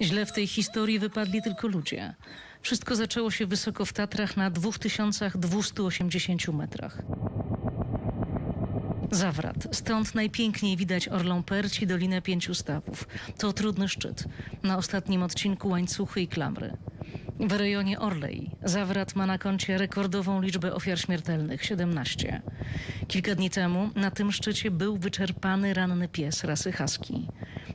Źle w tej historii wypadli tylko ludzie. Wszystko zaczęło się wysoko w Tatrach na 2280 metrach. Zawrat. Stąd najpiękniej widać Orlą Perć i Dolinę Pięciu Stawów. To trudny szczyt. Na ostatnim odcinku łańcuchy i klamry. W rejonie Orlej Zawrat ma na koncie rekordową liczbę ofiar śmiertelnych 17. Kilka dni temu na tym szczycie był wyczerpany ranny pies rasy husky.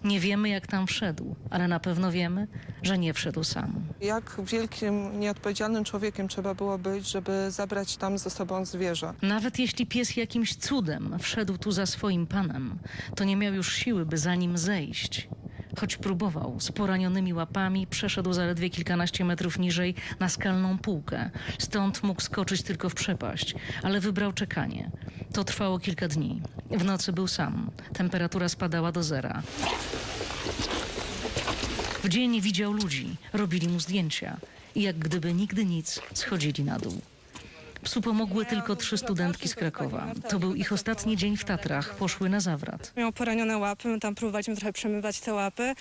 Nie wiemy jak tam wszedł, ale na pewno wiemy, że nie wszedł sam. Jak wielkim, nieodpowiedzialnym człowiekiem trzeba było być, żeby zabrać tam ze sobą zwierzę. Nawet jeśli pies jakimś cudem wszedł tu za swoim panem, to nie miał już siły, by za nim zejść. Choć próbował, z poranionymi łapami przeszedł zaledwie kilkanaście metrów niżej na skalną półkę. Stąd mógł skoczyć tylko w przepaść, ale wybrał czekanie. To trwało kilka dni. W nocy był sam. Temperatura spadała do zera. W dzień widział ludzi, robili mu zdjęcia i jak gdyby nigdy nic schodzili na dół. Psu pomogły tylko trzy studentki z Krakowa. To był ich ostatni dzień w Tatrach. Poszły na zawrat. Miał poranione łapy, my tam próbowaliśmy trochę przemywać te łapy.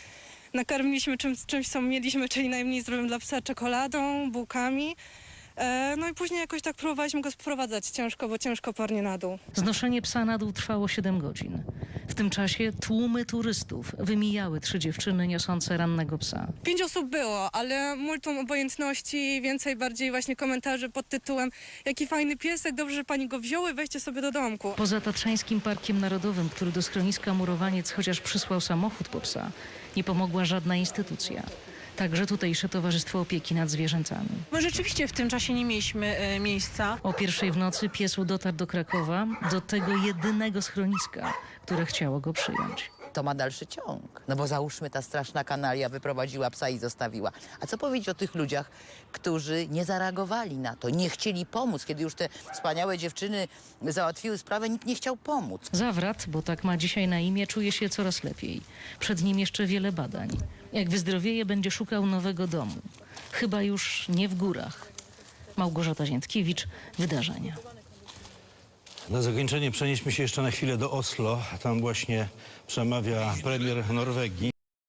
Nakarmiliśmy czym, czymś, co mieliśmy, czyli najmniej zdrowym dla psa czekoladą, bułkami. E, no i później jakoś tak próbowaliśmy go sprowadzać ciężko, bo ciężko pornie na dół. Znoszenie psa na dół trwało 7 godzin. W tym czasie tłumy turystów wymijały trzy dziewczyny niosące rannego psa. Pięć osób było, ale multum obojętności, więcej bardziej właśnie komentarzy pod tytułem jaki fajny piesek, dobrze, że pani go wzięły, weźcie sobie do domku. Poza Tatrzańskim Parkiem Narodowym, który do schroniska Murowaniec chociaż przysłał samochód po psa, nie pomogła żadna instytucja. Także tutejsze Towarzystwo Opieki nad Zwierzętami. My rzeczywiście w tym czasie nie mieliśmy e, miejsca. O pierwszej w nocy pies dotarł do Krakowa, do tego jedynego schroniska, które chciało go przyjąć. To ma dalszy ciąg. No bo załóżmy, ta straszna kanalia wyprowadziła psa i zostawiła. A co powiedzieć o tych ludziach, którzy nie zareagowali na to, nie chcieli pomóc, kiedy już te wspaniałe dziewczyny załatwiły sprawę, nikt nie chciał pomóc. Zawrat, bo tak ma dzisiaj na imię, czuje się coraz lepiej. Przed nim jeszcze wiele badań. Jak wyzdrowieje, będzie szukał nowego domu. Chyba już nie w górach. Małgorzata Ziętkiewicz, wydarzenia. Na zakończenie przenieśmy się jeszcze na chwilę do Oslo. Tam właśnie przemawia premier Norwegii.